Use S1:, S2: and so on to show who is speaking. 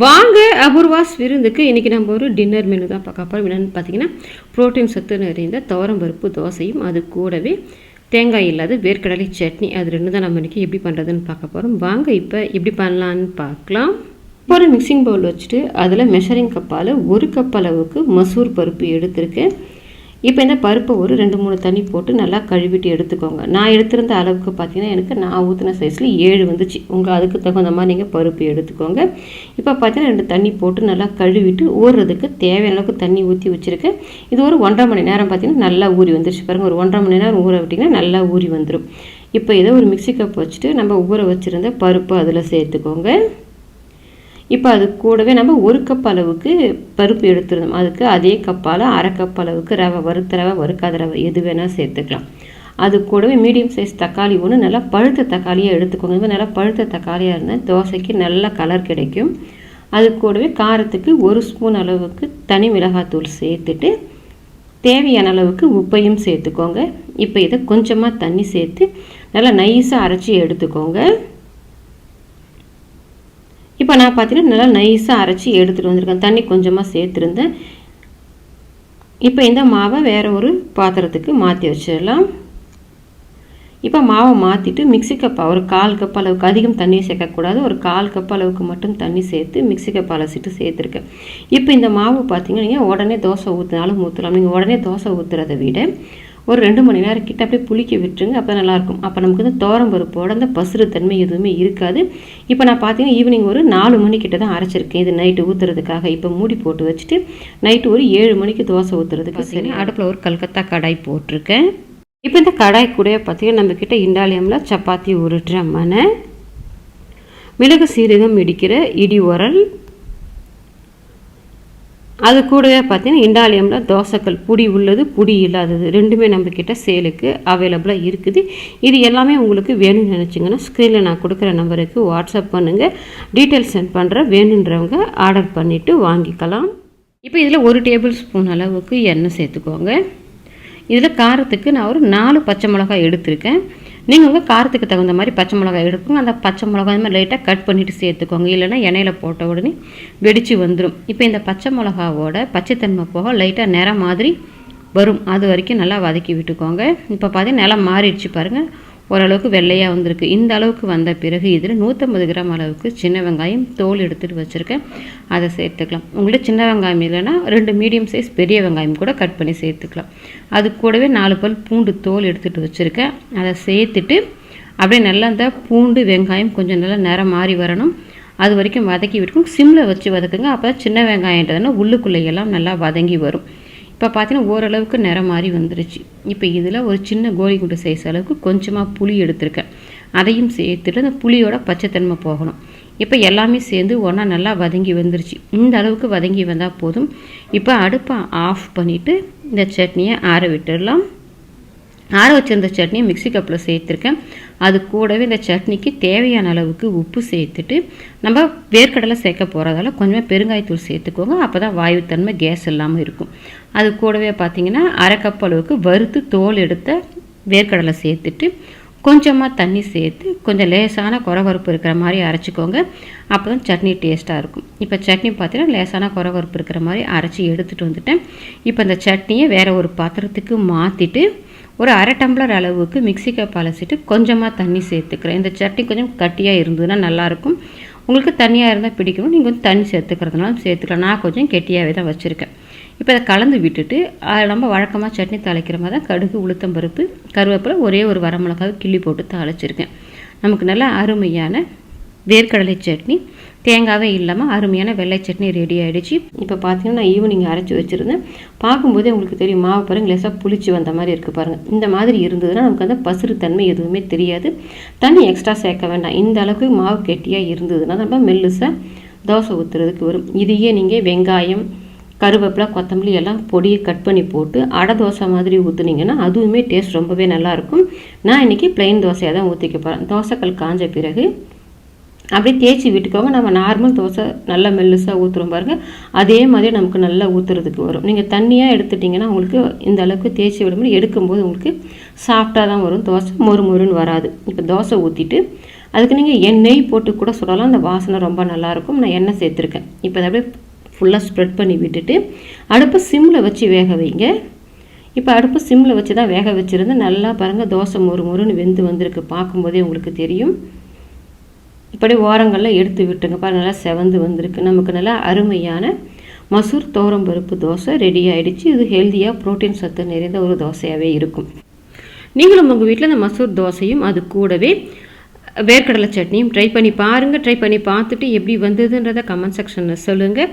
S1: வாங்க அபூர்வாஸ் விருந்துக்கு இன்றைக்கி நம்ம ஒரு டின்னர் மெனு தான் பார்க்க போகிறோம் என்னென்னு பார்த்தீங்கன்னா புரோட்டீன் சத்து நிறைந்த துவரம்பருப்பு தோசையும் அது கூடவே தேங்காய் இல்லாத வேர்க்கடலை சட்னி அது ரெண்டு தான் நம்ம இன்றைக்கி எப்படி பண்ணுறதுன்னு பார்க்க போகிறோம் வாங்க இப்போ எப்படி பண்ணலான்னு பார்க்கலாம். ஒரு மிக்சிங் பவுல் வச்சுட்டு அதில் மெஷரிங் கப்பால் ஒரு கப் அளவுக்கு மசூர் பருப்பு எடுத்திருக்கேன். இப்போ இந்த பருப்பை ஒரு ரெண்டு மூணு தண்ணி போட்டு நல்லா கழுவிட்டு எடுத்துக்கோங்க. நான் எடுத்திருந்த அளவுக்கு பார்த்தீங்கன்னா எனக்கு நான் ஊற்றின சைஸில் ஏழு வந்துச்சு. உங்கள் அதுக்கு தகுந்த மாதிரி நீங்கள் பருப்பு எடுத்துக்கோங்க. இப்போ பார்த்தீங்கன்னா ரெண்டு தண்ணி போட்டு நல்லா கழுவிட்டு ஊறுறதுக்கு தேவையான அளவுக்கு தண்ணி ஊற்றி வச்சுருக்கேன். இது ஒரு ஒன்றரை மணி நேரம் பார்த்தீங்கன்னா நல்லா ஊறி வந்துருச்சு. பாருங்கள் ஒரு ஒன்றரை மணி நேரம் ஊற விட்டிங்கன்னா நல்லா ஊறி வந்துடும் இப்போ இதை ஒரு மிக்சி கப் வச்சுட்டு நம்ம ஊற வச்சுருந்த பருப்பு அதில் சேர்த்துக்கோங்க. இப்போ அது கூடவே நம்ம ஒரு கப் அளவுக்கு பருப்பு எடுத்துருந்தோம் அதுக்கு அதே கப்பால் அரை கப் அளவுக்கு ரவை வறுத்த ரவை வறுக்காத ரவை எது வேணால் சேர்த்துக்கலாம். அது கூடவே மீடியம் சைஸ் தக்காளி ஒன்று நல்லா பழுத்த தக்காளியாக எடுத்துக்கோங்க. நல்லா பழுத்த தக்காளியாக இருந்தால் தோசைக்கு நல்ல கலர் கிடைக்கும். அது கூடவே காரத்துக்கு ஒரு ஸ்பூன் அளவுக்கு தனி மிளகாத்தூள் சேர்த்துட்டு தேவையான அளவுக்கு உப்பையும் சேர்த்துக்கோங்க. இப்போ இதை கொஞ்சமாக தண்ணி சேர்த்து நல்லா நைஸாக அரைச்சி எடுத்துக்கோங்க. இப்போ நான் பார்த்தீங்கன்னா நல்லா நைஸாக அரைச்சி எடுத்துகிட்டு வந்திருக்கேன். தண்ணி கொஞ்சமாக சேர்த்துருந்தேன் இப்போ இந்த மாவை வேறு ஒரு பாத்திரத்துக்கு மாற்றி வச்சிடலாம். இப்போ மாவை மாற்றிட்டு மிக்சி கப் ஒரு கால் கப் அளவுக்கு அதிகம் தண்ணி சேர்க்கக்கூடாது. ஒரு கால் கப் அளவுக்கு மட்டும் தண்ணி சேர்த்து மிக்சி கப் அலசிட்டு சேர்த்துருக்கேன். இப்போ இந்த மாவு பார்த்தீங்கன்னா நீங்கள் உடனே தோசை ஊற்றினாலும் ஊற்றலாம் நீங்கள் உடனே தோசை ஊற்றுறதை விட ஒரு ரெண்டு மணி நேரம் கிட்ட அப்படியே புளிக்க விட்டுருங்க அப்போ நல்லாயிருக்கும். அப்போ நமக்கு வந்து தோரம்பருப்போட அந்த பசுறு தன்மை எதுவுமே இருக்காது. இப்போ நான் பார்த்தீங்கன்னா ஈவினிங் ஒரு நாலு மணிக்கிட்ட தான் அரைச்சிருக்கேன். இது நைட்டு ஊற்றுறதுக்காக இப்போ மூடி போட்டு வச்சுட்டு நைட்டு ஒரு ஏழு மணிக்கு தோசை ஊற்றுறதுக்கு சரி அடுப்பில் ஒரு கல்கத்தா கடாய் போட்டிருக்கேன். இப்போ இந்த கடாய் கூட பார்த்தீங்கன்னா நம்மக்கிட்ட இண்டாலியமில் சப்பாத்தி உருட்டுற மனை மிளகு சீரகம் இடிக்கிற இடி உரல் அது கூடவே பார்த்தீங்கன்னா இண்டாலியமில் தோசைக்கல் புடி உள்ளது புடி இல்லாதது. ரெண்டுமே நம்மக்கிட்ட சேலுக்கு அவைலபிளாக இருக்குது. இது எல்லாமே உங்களுக்கு வேணும்னு நினச்சிங்கன்னா ஸ்க்ரீனில் நான் கொடுக்குற நம்பருக்கு வாட்ஸ்அப் பண்ணுங்கள் டீட்டெயில்ஸ் சென்ட் பண்ணுறேன் வேணுன்றவங்க ஆர்டர் பண்ணிவிட்டு வாங்கிக்கலாம். இப்போ இதில் ஒரு டேபிள் ஸ்பூன் அளவுக்கு எண்ணெய் சேர்த்துக்கோங்க. இதில் காரத்துக்கு நான் ஒரு நாலு பச்சை மிளகாய் எடுத்திருக்கேன். நீங்கள் உங்கள் காரத்துக்கு தகுந்த மாதிரி பச்சை மிளகாய் எடுக்கணும் அந்த பச்சை மிளகாய் மாதிரி லைட்டாக கட் பண்ணிவிட்டு சேர்த்துக்கோங்க. இல்லைன்னா எண்ணெயில் போட்ட உடனே வெடித்து வந்துடும் இப்போ இந்த பச்சை மிளகாவோட பச்சைத்தன்மை போக லைட்டாக நிறம் மாதிரி வரும். அது வரைக்கும் நல்லா வதக்கி விட்டுக்கோங்க. இப்போ பார்த்தீங்கன்னா நிலம் மாறிடுச்சு பாருங்கள் ஓரளவுக்கு வெள்ளையாக வந்திருக்கு. இந்த அளவுக்கு வந்த பிறகு இதில் நூற்றம்பது கிராம் அளவுக்கு சின்ன வெங்காயம் தோல் எடுத்துகிட்டு வச்சுருக்கேன். அதை சேர்த்துக்கலாம். உங்கள்கிட்ட சின்ன வெங்காயம் இல்லைன்னா ரெண்டு மீடியம் சைஸ் பெரிய வெங்காயம் கூட கட் பண்ணி சேர்த்துக்கலாம். அது கூடவே நாலு பல் பூண்டு தோல் எடுத்துகிட்டு வச்சுருக்கேன். அதை சேர்த்துட்டு அப்படியே நல்லா அந்த பூண்டு வெங்காயம் கொஞ்சம் நல்லா நிறம் மாறி வரணும். அது வரைக்கும் வதக்கி விட்டுக்கும் சிம்மில் வச்சு வதக்குங்க. அப்போ சின்ன வெங்காயன்றதுனா உள்ளுக்குள்ளேயெல்லாம் நல்லா வதங்கி வரும். இப்போ பார்த்தீங்கன்னா ஓரளவுக்கு நிறம் மாதிரி வந்துருச்சு. இப்போ இதில் ஒரு சின்ன கோலி குண்டு சைஸ் அளவுக்கு கொஞ்சமாக புளி எடுத்திருக்கேன். அதையும் சேர்த்துட்டு அந்த புளியோட பச்சைத்தன்மை போகணும். இப்போ எல்லாமே சேர்ந்து ஒன்றா நல்லா வதங்கி வந்துருச்சு. இந்த அளவுக்கு வதங்கி வந்தால் போதும். இப்போ அடுப்பை ஆஃப் பண்ணிவிட்டு இந்த சட்னியை ஆற விட்டுடலாம். ஆற வச்சிருந்த சட்னியை மிக்சி கப்பில் சேர்த்துருக்கேன். அது கூடவே இந்த சட்னிக்கு தேவையான அளவுக்கு உப்பு சேர்த்துட்டு நம்ம வேர்க்கடலை சேர்க்க போகிறதால கொஞ்சமாக பெருங்காயத்தூள் சேர்த்துக்கோங்க. அப்போ தான் வாயுத்தன்மை கேஸ் இல்லாமல் இருக்கும். அது கூடவே பார்த்திங்கன்னா அரை கப் அளவுக்கு வறுத்து தோல் எடுத்த வேர்க்கடலை சேர்த்துட்டு கொஞ்சமாக தண்ணி சேர்த்து கொஞ்சம் லேசான குறவறுப்பு இருக்கிற மாதிரி அரைச்சிக்கோங்க. அப்போ தான் சட்னி டேஸ்ட்டாக இருக்கும். இப்போ சட்னி பார்த்தீங்கன்னா லேசான குறவறுப்பு இருக்கிற மாதிரி அரைச்சி எடுத்துகிட்டு வந்துட்டேன். இப்போ இந்த சட்னியை வேறு ஒரு பாத்திரத்துக்கு மாற்றிட்டு ஒரு அரை டம்ளர் அளவுக்கு மிக்சி பழசிட்டு கொஞ்சமாக தண்ணி சேர்த்துக்கிறேன். இந்த சட்னி கொஞ்சம் கட்டியாக இருந்ததுன்னா நல்லாயிருக்கும் உங்களுக்கு தண்ணியாக இருந்தால் பிடிக்கணும் நீங்கள் வந்து தண்ணி சேர்த்துக்கிறதுனாலும் சேர்த்துக்கலாம். நான் கொஞ்சம் கெட்டியாகவே தான் வச்சுருக்கேன். இப்போ அதை கலந்து விட்டுட்டு நம்ம வழக்கமாக சட்னி தாளிக்கிற மாதிரி தான் கடுகு உளுத்தம்பருப்பு கருவேப்பிலை ஒரே ஒரு வரமிளகாவை கிள்ளி போட்டு தாளிச்சிருக்கேன். நமக்கு நல்லா அருமையான வேர்க்கடலை சட்னி தேங்காவே இல்லாமல் அருமையான வெள்ளை சட்னி ரெடி ஆகிடுச்சு இப்போ பார்த்தீங்கன்னா நான் ஈவினிங் அரைச்சி வச்சுருந்தேன். பார்க்கும்போதே உங்களுக்கு தெரியும் மாவு பாருங்க லேசாக புளிச்சு வந்த மாதிரி இருக்குது பாருங்கள் இந்த மாதிரி இருந்ததுன்னா நமக்கு அந்த பசுறு தன்மை எதுவுமே தெரியாது. தண்ணி எக்ஸ்ட்ரா சேர்க்க வேண்டாம். இந்த அளவுக்கு மாவு கெட்டியாக இருந்ததுன்னா நம்ம மெல்லுசாக தோசை ஊற்றுறதுக்கு வரும். இதையே நீங்கள் வெங்காயம் கருவேப்பிலை கொத்தமல்லி எல்லாம் பொடியை கட் பண்ணி போட்டு அடை தோசை மாதிரி ஊற்றுனீங்கன்னா அதுவுமே டேஸ்ட் ரொம்பவே நல்லாயிருக்கும் நான் இன்றைக்கி ப்ளைன் தோசையாக தான் ஊற்றிக்க போகிறேன் தோசைக்கல் காஞ்ச பிறகு அப்படியே தேய்ச்சி விட்டுக்கோங்க. நம்ம நார்மல் தோசை நல்லா மெல்லுசாக ஊற்றுறோம் பாருங்கள் அதே மாதிரி நமக்கு நல்லா ஊற்றுறதுக்கு வரும். நீங்கள் தண்ணியாக எடுத்துட்டிங்கன்னா உங்களுக்கு இந்த அளவுக்கு தேய்ச்சி விடும்போது எடுக்கும்போது உங்களுக்கு சாஃப்டாக தான் வரும். தோசை மொறு மொறுன்னு வராது. இப்போ தோசை ஊற்றிட்டு அதுக்கு நீங்கள் எண்ணெய் போட்டு கூட சுடலாம். அந்த வாசனை ரொம்ப நல்லாயிருக்கும் நான் எண்ணெய் சேர்த்துருக்கேன். இப்போ அதை அப்படியே ஃபுல்லாக ஸ்ப்ரெட் பண்ணி விட்டுட்டு அடுப்பை சிம்மில் வச்சு வேக வைங்க. இப்போ அடுப்பு சிம்மில் வச்சு தான் வேக வச்சுருந்து நல்லா பாருங்கள் தோசை மொறு மொறுன்னு வெந்து வந்திருக்கு. பார்க்கும்போதே உங்களுக்கு தெரியும். இப்படி ஓரங்களில் எடுத்து விட்டுங்க பாருங்கள் நல்லா செவந்து வந்திருக்கு. நமக்கு நல்லா அருமையான மசூர் பருப்பு தோசை ரெடி ஆகிடுச்சு இது ஹெல்த்தியாக ப்ரோட்டீன் சத்து நிறைந்த ஒரு தோசையாகவே இருக்கும். நீங்களும் உங்கள் வீட்டில் இந்த மசூர் தோசையும் அது கூடவே வேர்க்கடலை சட்னியும் ட்ரை பண்ணி பாருங்கள் ட்ரை பண்ணி பார்த்துட்டு எப்படி வந்ததுன்றதை கமெண்ட் செக்ஷனில் சொல்லுங்கள்